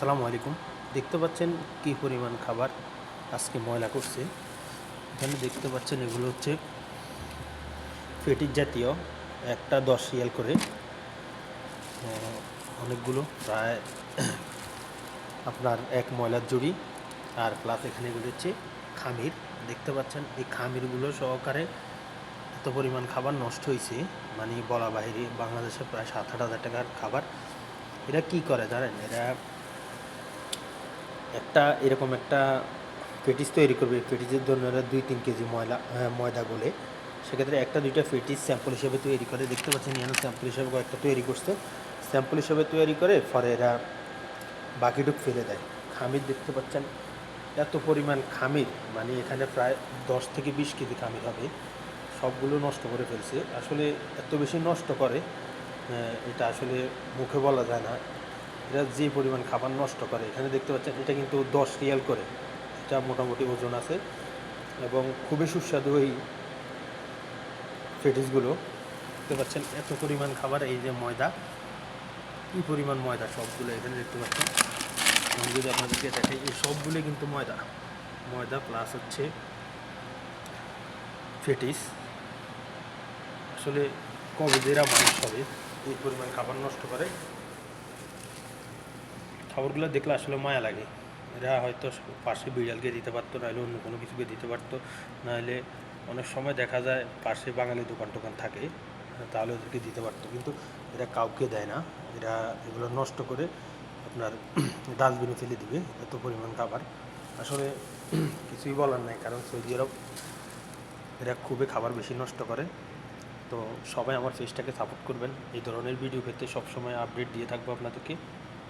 আসসালামু আলাইকুম। দেখতে পাচ্ছেন কী পরিমাণ খাবার আজকে ময়লা করছে। এখানে দেখতে পাচ্ছেন এগুলো হচ্ছে ফেটির জাতীয়, একটা দশ রিয়াল করে। অনেকগুলো, প্রায় আপনার এক ময়লার জুড়ি। আর প্লাস এখানে এগুলো হচ্ছে খামির। দেখতে পাচ্ছেন, এই খামিরগুলো সহকারে এত পরিমাণ খাবার নষ্ট হয়েছে মানে বলা বাহিরে বাংলাদেশে প্রায় সাত আট হাজার টাকার খাবার। এরা কি করে জানেন? এরা একটা এরকম একটা ফেটিস তৈরি করবে। ফেটিসের এরা দুই তিন কেজি ময়লা হ্যাঁ, ময়দা গলে। সেক্ষেত্রে একটা দুইটা ফেটিস স্যাম্পল হিসেবে তৈরি করে। দেখতে পাচ্ছেন এখানে স্যাম্পল হিসেবে কয়েকটা তৈরি করছে। স্যাম্পল হিসেবে তৈরি করে পরে এরা বাকিটুক ফেলে দেয়। খামির দেখতে পাচ্ছেন এত পরিমাণ খামির মানে এখানে প্রায় দশ থেকে বিশ কেজি খামির হবে। সবগুলো নষ্ট করে ফেলছে। আসলে এত বেশি নষ্ট করে এটা আসলে মুখে বলা যায় না। এরা যে পরিমাণ খাবার নষ্ট করে, এখানে দেখতে পাচ্ছেন এটা কিন্তু দশ রিয়াল করে। এটা মোটামুটি ওজন আছে এবং খুবই সুস্বাদু এই ফেটিসগুলো দেখতে পাচ্ছেন এত পরিমাণ খাবার, এই যে ময়দা। কী পরিমাণ ময়দা সবগুলো এখানে দেখতে পাচ্ছেন। আমি যদি আপনাদেরকে দেখাই, এই সবগুলো কিন্তু ময়দা। ময়দা প্লাস হচ্ছে ফেটিস আসলে কবে যেরা মানুষ হবে, এই পরিমাণ খাবার নষ্ট করে খাবারগুলো দেখলে আসলে মায়া লাগে। এরা হয়তো পাশে বিড়ালকে দিতে পারতো, নাহলে অন্য কোনো কিছুকে দিতে পারতো। নাহলে অনেক সময় দেখা যায় পাশে বাঙালি দোকান টোকান থাকে, তাহলে ওদেরকে দিতে পারতো। কিন্তু এরা কাউকে দেয় না। এরা এগুলো নষ্ট করে আপনার ডাস্টবিনে ফেলে দিবে এত পরিমাণ খাবার। আসলে কিছুই বলার নাই, কারণ সৌদি আরব এরা খুবই খাবার বেশি নষ্ট করে। তো সবাই আমার পেজটাকে সাপোর্ট করবেন। এই ধরনের ভিডিও পেতে সবসময় আপডেট দিয়ে থাকব আপনাদেরকে।